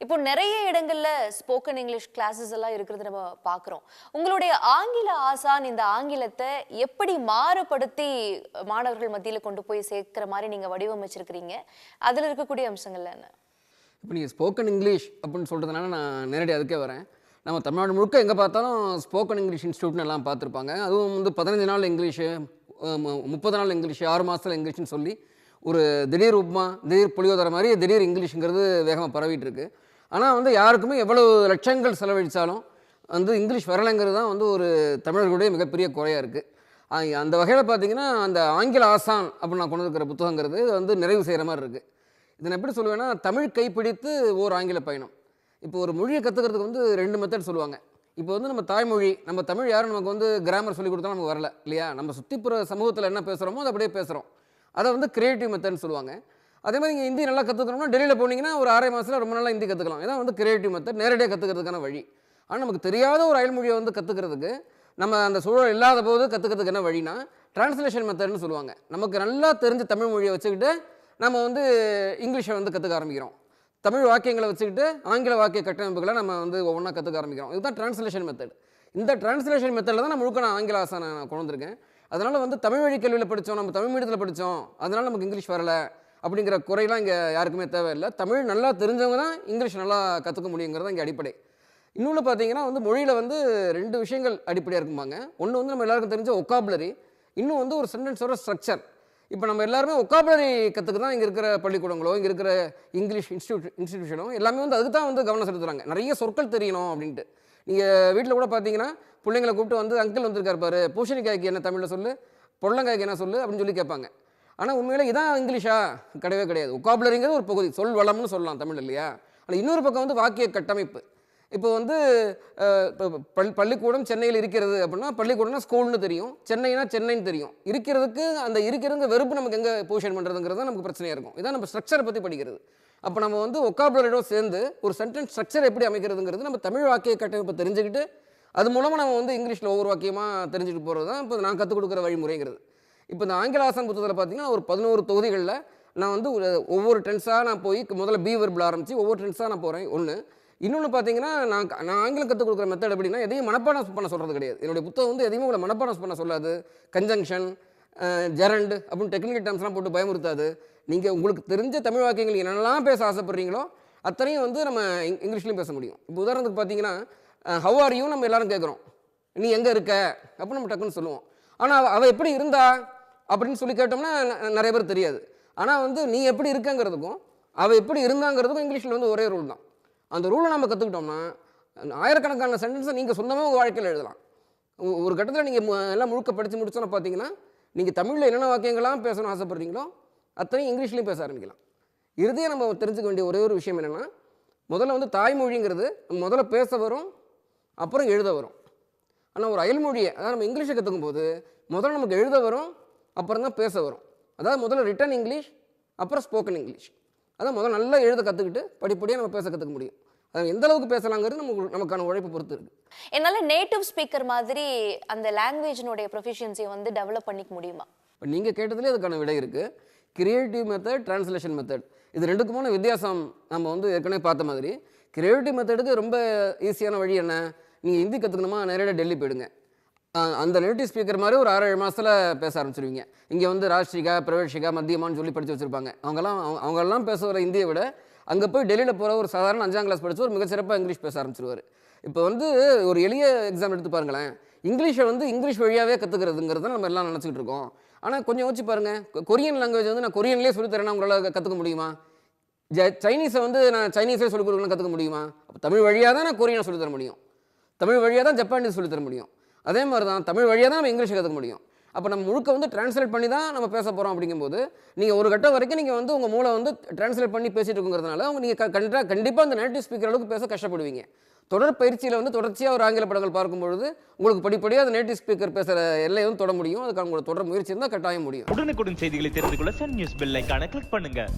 இப்போ நிறைய இடங்கள்ல ஸ்போக்கன் இங்கிலீஷ் கிளாஸஸ் எல்லாம் இருக்கிறது நம்ம பார்க்குறோம். உங்களுடைய ஆங்கில ஆசான் இந்த ஆங்கிலத்தை எப்படி மாறுபடுத்தி மாணவர்கள் மத்தியில கொண்டு போய் சேர்க்கிற மாதிரி நீங்க வடிவமைச்சிருக்கிறீங்க? அதுல இருக்கக்கூடிய அம்சங்கள்ல என்ன? இப்போ நீங்கள் ஸ்போக்கன் இங்கிலீஷ் அப்படின்னு சொல்கிறதுனால நான் நேரடி அதுக்கே வரேன். நம்ம தமிழ்நாடு முழுக்க எங்கே பார்த்தாலும் ஸ்போக்கன் இங்கிலீஷ் இன்ஸ்டியூட்னு எல்லாம் பார்த்துருப்பாங்க. அதுவும் வந்து பதினஞ்சு நாள் இங்கிலீஷு மு- முப்பது நாள் இங்கிலீஷ் ஆறு மாதத்தில் இங்கிலீஷ்னு சொல்லி ஒரு திடீர் உப்மா திடீர் புளியோதரை மாதிரி திடீர் இங்கிலீஷுங்கிறது வேகமாக பரவிட்டு இருக்குது ஆனால் வந்து யாருக்குமே எவ்வளவு லட்சங்கள் செலவழித்தாலும் வந்து இங்கிலீஷ் வரலைங்கிறது தான் வந்து ஒரு தமிழர்களுடைய மிகப்பெரிய குறையாக இருக்குது அந்த வகையில் பார்த்தீங்கன்னா அந்த ஆங்கில ஆசான் அப்படின்னு நான் கொண்டு இருக்கிற புத்தகங்கிறது வந்து நிறைவு செய்கிற மாதிரி இருக்குது இதை நான் எப்படி சொல்லுவேன்னா தமிழ் கைப்பிடித்து ஓர் ஆங்கில பயணம். இப்போ ஒரு மொழியை கற்றுக்கிறதுக்கு வந்து ரெண்டு மெத்தட் சொல்லுவாங்க. இப்போ வந்து நம்ம தாய்மொழி நம்ம தமிழ் யாரும் நமக்கு வந்து கிராமர் சொல்லி கொடுத்தாலும் நமக்கு வரல இல்லையா? நம்ம சுற்றிப்புற சமூகத்தில் என்ன பேசுகிறோமோ அதை அப்படியே பேசுகிறோம் அதை வந்து கிரியேட்டிவ் மெத்தட்னு சொல்லுவாங்க. அதே மாதிரி நீங்கள் ஹிந்தி நல்லா கற்றுக்கணும்னா டெல்லியில் போனீங்கன்னா ஒரு ஆறரை மாதத்தில் ரொம்ப நல்லா ஹிந்தி கற்றுக்கலாம் இதான் வந்து கிரியேட்டிவ் மெத்தட் நேரடியாக கற்றுக்கிறதுக்கான வழி. ஆனால் நமக்கு தெரியாத ஒரு அயல்மொழியை வந்து கற்றுக்கிறதுக்கு நம்ம அந்த சூழல் இல்லாத போது கற்றுக்கிறதுக்கு என்ன வழினா டிரான்ஸ்லேஷன் மெத்தட்னு சொல்லுவாங்க. நமக்கு நல்லா தெரிஞ்ச தமிழ் மொழியை வச்சுக்கிட்டு நம்ம வந்து இங்கிலீஷை வந்து கற்றுக்க ஆரம்பிக்கிறோம். தமிழ் வாக்கியங்களை வச்சுக்கிட்டு ஆங்கில வாக்கிய கட்டமைப்புகளை நம்ம வந்து ஒவ்வொன்றா கற்றுக்க ஆரம்பிக்கிறோம். இதுதான் டிரான்ஸ்லேஷன் மெத்தட் இந்த டிரான்ஸ்லேஷன் மெத்தடில் தான் நான் முழுக்க நான் ஆங்கில ஆசானை நான் கொண்டு வந்திருக்கேன். அதனால் வந்து தமிழ் வழி கல்வியில் படித்தோம் நம்ம தமிழ் மீடியத்தில் படித்தோம் அதனால் நமக்கு இங்கிலீஷ் வரலை. அப்படிங்கிற குறையெல்லாம் இங்கே யாருக்குமே தேவையில்லை. தமிழ் நல்லா தெரிஞ்சவங்க தான் இங்கிலீஷ் நல்லா கற்றுக்க முடியுங்கிறது இங்கே அடிப்படை. இன்னொன்று பார்த்தீங்கன்னா வந்து மொழியில் வந்து ரெண்டு விஷயங்கள் அடிப்படையாக இருக்குமாங்க ஒன்று வந்து நம்ம எல்லாருக்கும் தெரிஞ்ச ஒக்காபுலரி இன்னும் வந்து ஒரு சென்டென்ஸோட ஸ்ட்ரக்சர் இப்போ நம்ம எல்லாருமே ஒக்காபுலரி கற்றுக்கு தான் இங்கே இருக்கிற பள்ளிக்கூடங்களோ இங்கே இருக்கிற இங்கிலீஷ் இன்ஸ்டியூட் இன்ஸ்டிடியூஷனோ எல்லாமே வந்து அதுக்கு தான் வந்து கவனம் செலுத்துகிறாங்க நிறைய சொற்கள் தெரியணும் அப்படின்ட்டு. நீங்கள் வீட்டில் கூட பார்த்தீங்கன்னா பிள்ளைங்களை கூப்பிட்டு வந்து அங்கிள் வந்திருக்காரு பாரு பூஷணிக்காய்க்கு என்ன தமிழில் சொல்லு பொள்ளங்காய்க்கு என்ன சொல்லு அப்படின்னு சொல்லி கேட்பாங்க. ஆனால் உண்மையில இதான் இங்கிலீஷா? கிடையவே கிடையாது. ஒக்காபுலரிங்கிறது ஒரு பகுதி. சொல் வளம்னு சொல்லலாம் தமிழ் இல்லையா? ஆனால் இன்னொரு பக்கம் வந்து வாக்கிய கட்டமைப்பு. இப்போ வந்து இப்போ பள்ளி பள்ளிக்கூடம் சென்னையில் இருக்கிறது அப்படின்னா பள்ளிக்கூடம்னா ஸ்கூல்னு தெரியும். சென்னைனா சென்னைன்னு தெரியும். இருக்கிறதுக்கு அந்த இருக்கிறதுங்க வெறுப்பு நமக்கு எங்கே பொசிஷன் பண்ணுறதுங்கிறது தான் நமக்கு பிரச்சனையாக இருக்கும். இதான் நம்ம ஸ்ட்ரக்சரை பற்றி படிக்கிறது. அப்போ நம்ம வந்து ஒக்காபுலரியோட சேர்ந்து ஒரு சென்டென்ஸ் ஸ்ட்ரக்சர் எப்படி அமைக்கிறதுங்கிறது நம்ம தமிழ் வாக்கிய கட்டமைப்பை தெரிஞ்சுக்கிட்டு அது மூலமாக நம்ம வந்து இங்கிலீஷில் ஒவ்வொரு வாக்கியமாக தெரிஞ்சுட்டு போகிறது தான் இப்போ நான் கற்றுக் கொடுக்குற வழிமுறைங்கிறது. இப்போ இந்த ஆங்கில ஆசான் புத்தகத்தில் பார்த்தீங்கன்னா ஒரு பதினோரு தொகுதிகளில் நான் வந்து ஒரு ஒவ்வொரு டென்ஸாக நான் போய் முதல்ல பி வெர்பில் ஆரம்பித்து ஒவ்வொரு டென்ஸாக நான் போகிறேன் ஒன்று இன்னொன்று பார்த்தீங்கன்னா நான் நான் ஆங்கிலம் கற்றுக் கொடுக்குற மெத்தட் எப்படின்னா எதையும் மனப்பாடம் பண்ண சொல்கிறது கிடையாது. என்னுடைய புத்தகம் வந்து எதையுமே உங்களை மனப்பாடம் பண்ண சொல்லாது. கன்ஜங்ஷன் ஜெரண்ட் அப்படின்னு டெக்னிக்கல் டேர்ம்ஸ்லாம் போட்டு பயமுறுத்தாது. நீங்கள் உங்களுக்கு தெரிஞ்ச தமிழ் வாக்கியங்கள் என்னெல்லாம் பேச ஆசைப்பட்றீங்களோ அத்தனையும் வந்து நம்ம இங்கிலீஷ்லையும் பேச முடியும். இப்போ உதாரணத்துக்கு பார்த்தீங்கன்னா ஹவ் ஆர் யூ நம்ம எல்லாரும் கேட்குறோம் நீ எங்கே இருக்க? அப்படின்னு நம்ம டக்குன்னு சொல்லுவோம். ஆனால் அவள் எப்படி இருந்தா? அப்படின்னு சொல்லி கேட்டோம்னா நிறைய பேர் தெரியாது. ஆனால் வந்து நீ எப்படி இருக்கங்கிறதுக்கும் அவள் எப்படி இருந்தாங்கிறதுக்கும் இங்கிலீஷில் வந்து ஒரே ரூல் தான். அந்த ரூலை நம்ம கற்றுக்கிட்டோம்னா ஆயிரக்கணக்கான சென்டென்ஸை நீங்கள் சொந்தமாக உங்கள் வாழ்க்கையில் எழுதலாம். ஒரு கட்டத்தில் நீங்கள் எல்லாம் முழுக்க படித்து முடிச்சோன்னு பார்த்தீங்கன்னா நீங்கள் தமிழில் என்னென்ன வாக்கியங்கள்லாம் பேசணும்னு ஆசைப்படுறீங்களோ அத்தனையும் இங்கிலீஷ்லையும் பேச ஆரம்பிக்கலாம். இறுதியாக நம்ம தெரிஞ்சுக்க வேண்டிய ஒரே ஒரு விஷயம் என்னென்னா முதல்ல வந்து தாய்மொழிங்கிறது முதல்ல பேச வரும் அப்புறம் எழுத வரும். ஆனால் ஒரு அயல்மொழியை அதாவது நம்ம இங்கிலீஷை கற்றுக்கும் போது முதல்ல நமக்கு எழுத வரும் அப்புறம் தான் பேச வரும். அதாவது முதல்ல ரிட்டன் இங்கிலீஷ் அப்புறம் ஸ்போக்கன் இங்கிலீஷ் அதான் முதல்ல நல்லா எழுத கற்றுக்கிட்டு படிப்படியாக நம்ம பேச கற்றுக்க முடியும். அது எந்த அளவுக்கு பேசலாங்கிறது நமக்கு நமக்கான உழைப்பு பொறுத்து இருக்குது என்னால நேட்டிவ் ஸ்பீக்கர் மாதிரி அந்த லாங்குவேஜினுடைய ப்ரொஃபிஷியன்சியை வந்து டெவலப் பண்ணிக்க முடியுமா? இப்போ நீங்கள் கேட்டதுலேயே அதுக்கான விடை இருக்குது கிரியேட்டிவ் மெத்தட் டிரான்ஸ்லேஷன் மெத்தட் இது ரெண்டுக்குமான வித்தியாசம் நம்ம வந்து ஏற்கனவே பார்த்த மாதிரி. கிரியேட்டிவ் மெத்தடுக்கு ரொம்ப ஈஸியான வழி என்ன? நீங்கள் ஹிந்தி கற்றுக்கணுமா நேரடியாக டெல்லி போயிடுங்க. அந்த நேட்டிவ் ஸ்பீக்கர் மாதிரி ஒரு ஆறு ஏழு மாதத்தில் பேச ஆரம்பிச்சிருவீங்க. இங்கே வந்து ராஷ்டிரிகா பிரவேஷிகா மத்தியமான்னு சொல்லி படித்து வச்சுருப்பாங்க. அவங்கெல்லாம் அவங்க- அவங்கெல்லாம் பேசுகிற இந்தியை விட அங்கே போய் டெல்லியில் போகிற ஒரு சாதாரண அஞ்சாம் கிளாஸ் படிச்சு ஒரு மிகச்சிறப்பாக இங்கிலீஷ் பேச ஆரம்பிச்சிருவார். இப்போ வந்து ஒரு எளிய எக்ஸாம் எடுத்து பாருங்களேன். இங்கிலீஷை வந்து இங்கிலீஷ் வழியாகவே கற்றுக்கிறதுங்கிறத நம்ம எல்லாம் நினச்சிக்கிட்டு இருக்கோம். ஆனால் கொஞ்சம் யோசிச்சு பாருங்கள் கொரியன் லாங்குவேஜ் வந்து நான் கொரியன்லேயே சொல்லித்தரேன்னா உங்களால் கற்றுக்க முடியுமா? ஜ சைனீஸை வந்து நான் சைனீஸே சொல்லிக் கொடுக்கணும் கற்றுக்க முடியுமா? அப்போ தமிழ் வழியாக தான் நான் கொரியனை சொல்லித் தர முடியும். தமிழ் வழியாக தான் ஜப்பானீஸ் சொல்லித்தர முடியும். அதே மாதிரி தான் தமிழ் வழியாக தான் நம்ம இங்கிலீஷ் கற்றுக்க முடியும். அப்போ நம்ம முழுக்க வந்து டிரான்ஸ்லேட் பண்ணி தான் நம்ம பேச போகிறோம் அப்படிங்கும்போது நீங்கள் ஒரு கட்டம் வரைக்கும் நீங்கள் வந்து உங்கள் மூளை வந்து டிரான்ஸ்லேட் பண்ணி பேசிட்டு இருக்குங்கிறதுனால அவங்க நீங்கள் கண்டிப்பாக கண்டிப்பாக அந்த நேட்டிவ் ஸ்பீக்கர் அளவுக்கு பேச கஷ்டப்படுவீங்க. தொடர் பயிற்சியில் வந்து தொடர்ச்சியாக ஒரு ஆங்கில படங்கள் பார்க்கும்பொழுது உங்களுக்கு படிப்படியாக அந்த நேட்டிவ் ஸ்பீக்கர் பேசுகிற எல்லை வந்து தொட முடியும். அதுக்கான உங்களோட தொடர் முயற்சி இருந்தால் கட்டாயம் முடியும். உடனுக்குடன் செய்திகளை தெரிந்து கொள்ள சன் நியூஸ் பெல் கிளிக் பண்ணுங்கள்